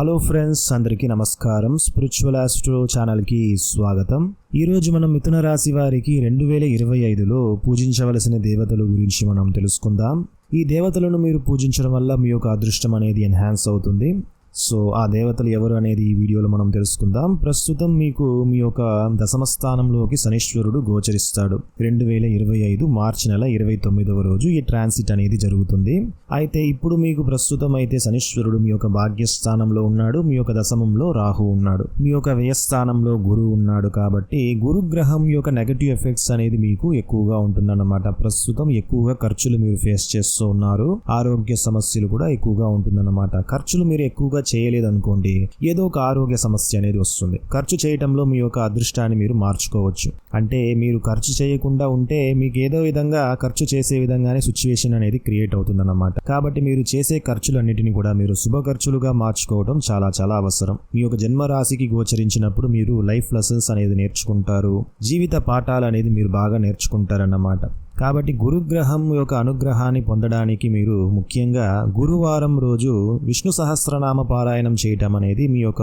Hello friends అందరికీ నమస్కారం. Spiritual astro ఛానల్కి స్వాగతం. ఈరోజు మనం మిథున రాశి వారికి రెండు వేల ఇరవై ఐదులో పూజించవలసిన దేవతల గురించి మనం తెలుసుకుందాం. ఈ దేవతలను మీరు పూజించడం వల్ల మీ యొక్క అదృష్టం అనేది ఎన్హాన్స్ అవుతుంది. సో ఆ దేవతలు ఎవరు అనేది ఈ వీడియోలో మనం తెలుసుకుందాం. ప్రస్తుతం మీకు మీ యొక్క దశమ స్థానంలోకి శనీశ్వరుడు గోచరిస్తాడు. రెండు వేల ఇరవై ఐదు మార్చి నెల ఇరవై తొమ్మిదవ రోజు ఈ ట్రాన్సిట్ అనేది జరుగుతుంది. అయితే ఇప్పుడు మీకు ప్రస్తుతం అయితే శనీశ్వరుడు మీ యొక్క భాగ్యస్థానంలో ఉన్నాడు. మీ యొక్క దశమంలో రాహు ఉన్నాడు. మీ యొక్క వ్యయస్థానంలో గురువు ఉన్నాడు కాబట్టి గురుగ్రహం యొక్క నెగటివ్ ఎఫెక్ట్స్ అనేది మీకు ఎక్కువగా ఉంటుందన్నమాట. ప్రస్తుతం ఎక్కువగా ఖర్చులు మీరు ఫేస్ చేస్తూ ఉన్నారు. ఆరోగ్య సమస్యలు కూడా ఎక్కువగా ఉంటుందన్నమాట. ఖర్చులు మీరు ఎక్కువగా చేయలేదనుకోండి ఏదో ఒక ఆరోగ్య సమస్య అనేది వస్తుంది. ఖర్చు చేయటంలో మీ యొక్క అదృష్టాన్ని మీరు మార్చుకోవచ్చు. అంటే మీరు ఖర్చు చేయకుండా ఉంటే మీకు ఏదో విధంగా ఖర్చు చేసే విధంగానే సిచ్యువేషన్ అనేది క్రియేట్ అవుతుందన్నమాట. కాబట్టి మీరు చేసే ఖర్చులన్నిటిని కూడా మీరు శుభ ఖర్చులుగా మార్చుకోవడం చాలా చాలా అవసరం. మీ యొక్క జన్మ రాశికి గోచరించినప్పుడు మీరు లైఫ్ లెసన్స్ అనేది నేర్చుకుంటారు. జీవిత పాఠాలు అనేది మీరు బాగా నేర్చుకుంటారన్నమాట. కాబట్టి గురుగ్రహం యొక్క అనుగ్రహాన్ని పొందడానికి మీరు ముఖ్యంగా గురువారం రోజు విష్ణు సహస్రనామ పారాయణం చేయటం అనేది మీ యొక్క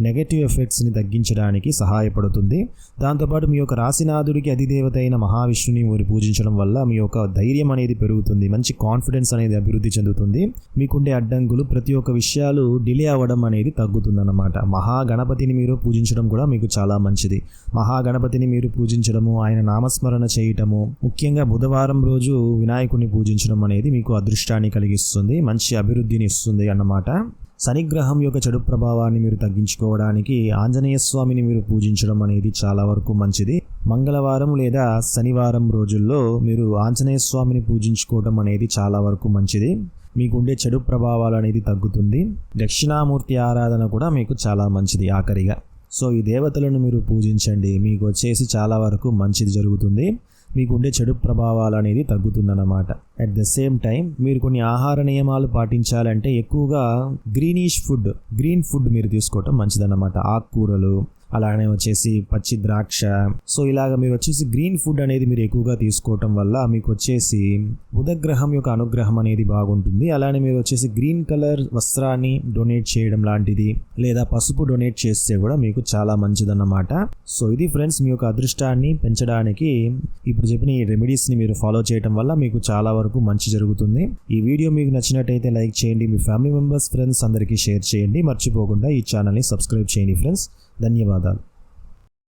నెగటివ్ ఎఫెక్ట్స్ని తగ్గించడానికి సహాయపడుతుంది. దాంతోపాటు మీ యొక్క రాశినాథుడికి అధిదేవత అయిన మహావిష్ణుని మీరు పూజించడం వల్ల మీ యొక్క ధైర్యం అనేది పెరుగుతుంది. మంచి కాన్ఫిడెన్స్ అనేది అభివృద్ధి చెందుతుంది. మీకుండే అడ్డంకులు ప్రతి ఒక్క విషయాలు డిలే అవ్వడం అనేది తగ్గుతుందన్నమాట. మహాగణపతిని మీరు పూజించడం కూడా మీకు చాలా మంచిది. మహాగణపతిని మీరు పూజించడము ఆయన నామస్మరణ చేయటము ముఖ్యంగా బుధవారం రోజు వినాయకుడిని పూజించడం అనేది మీకు అదృష్టాన్ని కలిగిస్తుంది మంచి అభివృద్ధిని ఇస్తుంది అన్నమాట. శనిగ్రహం యొక్క చెడు ప్రభావాన్ని మీరు తగ్గించుకోవడానికి ఆంజనేయ స్వామిని మీరు పూజించడం అనేది చాలా వరకు మంచిది. మంగళవారం లేదా శనివారం రోజుల్లో మీరు ఆంజనేయ స్వామిని పూజించుకోవడం అనేది చాలా వరకు మంచిది. మీకుండే చెడు ప్రభావాలు అనేది తగ్గుతుంది. దక్షిణామూర్తి ఆరాధన కూడా మీకు చాలా మంచిది ఆఖరిగా. సో ఈ దేవతలను మీరు పూజించండి. మీకు వచ్చేసి చాలా వరకు మంచిది జరుగుతుంది. మీకు ఉండే చెడు ప్రభావాలు అనేది తగ్గుతుందన్నమాట. అట్ ద సేమ్ టైం మీరు కొన్ని ఆహార నియమాలు పాటించాలంటే ఎక్కువగా గ్రీనిష్ ఫుడ్ గ్రీన్ ఫుడ్ మీరు తీసుకోవటం మంచిదన్నమాట. ఆకుకూరలు అలానే వచ్చేసి పచ్చి ద్రాక్ష. సో ఇలాగ మీరు వచ్చేసి గ్రీన్ ఫుడ్ అనేది మీరు ఎక్కువగా తీసుకోవటం వల్ల మీకు వచ్చేసి బుధగ్రహం యొక్క అనుగ్రహం అనేది బాగుంటుంది. అలానే మీరు వచ్చేసి గ్రీన్ కలర్ వస్త్రాన్ని డొనేట్ చేయడం లాంటిది లేదా పసుపు డొనేట్ చేస్తే కూడా మీకు చాలా మంచిదన్నమాట. సో ఇది ఫ్రెండ్స్ మీ యొక్క అదృష్టాన్ని పెంచడానికి ఇప్పుడు చెప్పిన ఈ రెమెడీస్ని మీరు ఫాలో చేయడం వల్ల మీకు చాలా వరకు మంచి జరుగుతుంది. ఈ వీడియో మీకు నచ్చినట్టయితే లైక్ చేయండి. మీ ఫ్యామిలీ మెంబర్స్ ఫ్రెండ్స్ అందరికీ షేర్ చేయండి. మర్చిపోకుండా ఈ ఛానల్ని సబ్స్క్రైబ్ చేయండి ఫ్రెండ్స్. ధన్యవాదాలు. olmadan